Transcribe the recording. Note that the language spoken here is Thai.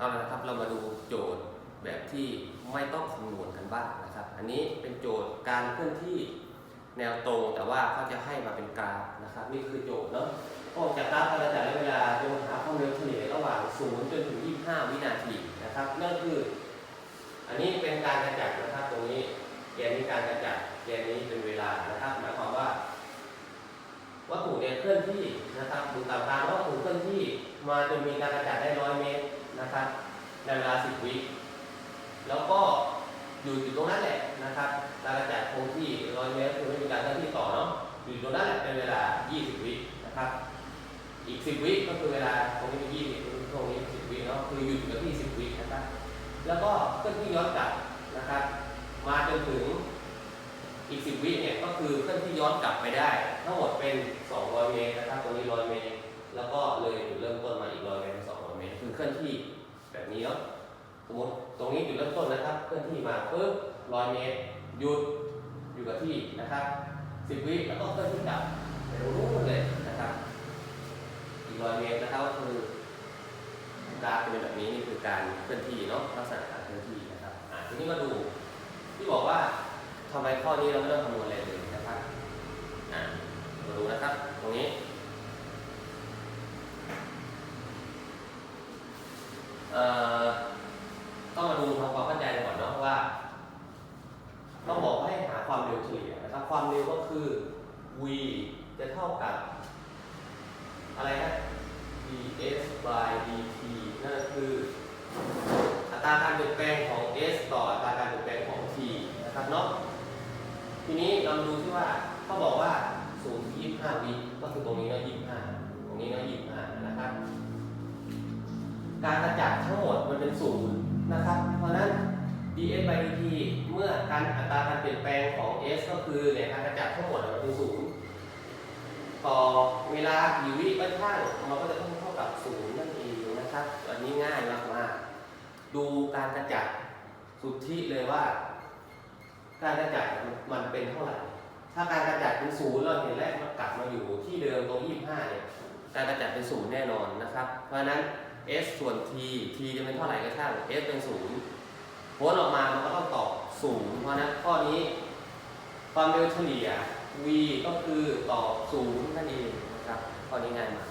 เอาละนะครับเรามาดูโจทย์แบบที่ไม่ต้องคำนวณกันบ้างนะครับ อันนี้เป็นโจทย์การเคลื่อนที่แนวตรงแต่ว่าเขาจะให้มาเป็นกราฟนะครับ นี่คือโจทย์เนาะออกจากกราฟเราจะได้เวลาจะมาหาความเร็วเฉลี่ยระหว่าง 0 จนถึง 25 วินาทีนะครับนั่นคือ อันนี้เป็นการกระจัดนะครับตรงนี้แกนนี้การกระจัดแกนนี้เป็นเวลานะครับหมายความว่าวัตถุเนี่ยเคลื่อนที่นะครับดูตามทางวัตถุเคลื่อนที่มาจนมีการกระจัดได้ร้อยเมตร นะครับ ในเวลา 10 วิแล้วก็อยู่อยู่ตรงนั้นแหละนะครับการกระจัดคงที่ร้อยเมตรคือไม่มีการเคลื่อนที่ต่อเนาะอยู่ตรงนั้นแหละเป็นเวลา 20 วินะครับ อีก 10 วิก็คือเวลาตรงนี้เป็น20ตรงนี้10วิเนาะคือหยุดอยู่กับที่ 10 วินะครับ แล้วก็เคลื่อนที่ย้อนกลับนะครับ มาจนถึงอีก 10 วิเนี่ยก็คือเคลื่อนที่ย้อนกลับไปได้ ทั้งหมดเป็น 200 เมตรนะครับตรงนี้ 100 เมตร ลื่อนที่แบบนี้เนาะสมมติตรงนี้จุดเริ่มต้นนะครับ เคลื่อนที่มาปึ๊บ100เมตรหยุดอยู่กับที่นะครับ10วิแล้วก็เคลื่อนที่กลับไปตรงนู้นเลยนะครับอีก100เมตรนะครับก็คือกาฟเป็นแบบนี้นี่คือการเคลื่อนที่เนาะลักษณะการเคลื่อนที่นะครับอะทีนี้มาดูที่บอกว่าทำไมข้อนี้เราไม่ต้องคำนวณอะไรเลยนะครับอะมาดูนะครับ ตรงนี้ เอ่อ ต้องมาดูทำความเข้าใจก่อนเนาะว่าต้องบอกว่าให้หาความเร็วเฉลี่ยนะครับ ความเร็วก็คือ v จะเท่ากับ อะไรนะ ds by dt นั่นก็คือ อัตราการเปลี่ยนแปลงของ s ต่ออัตราการเปลี่ยนแปลงของ t นะครับเนาะทีนี้เรามาดูที่ว่าเขาบอกว่า0ถึง25วิก็คือตรงนี้เนาะ25 ตรงนี้เนาะ25 นะครับ การกระจัดทั้งหมดมันเป็นศูนย์นะครับ เพราะนั้น ds by dt เมื่อการอัตราการเปลี่ยนแปลงของ s ก็คือเนี่ยการกระจัดทั้งหมดมันเป็นศูนย์ต่อเวลากี่วิก็ช่างมันก็จะต้องเท่ากับศูนย์นั่นเองนะครับอันนี้ง่ายมากๆดูการกระจัดสุทธิเลยว่า การกระจัดมันเป็นเท่าไหร่ถ้าการกระจัดเป็นศูนย์เราเห็นแล้วมันกลับมาอยู่ที่เดิมตรง25เนี่ยการกระจัดเป็นศูนย์แน่นอนนะครับ เพราะฉะนั้น s ส่วน t t จะเป็นเท่าไหร่ก็ช่าง s เป็นศูนย์ผลออกมามันก็ต้องตอบศูนย์เพราะนะนั้นข้อนี้ ความเร็วเฉลี่ย v ก็คือตอบศูนย์นั่นเองนะครับ ข้อนี้ง่ายมาก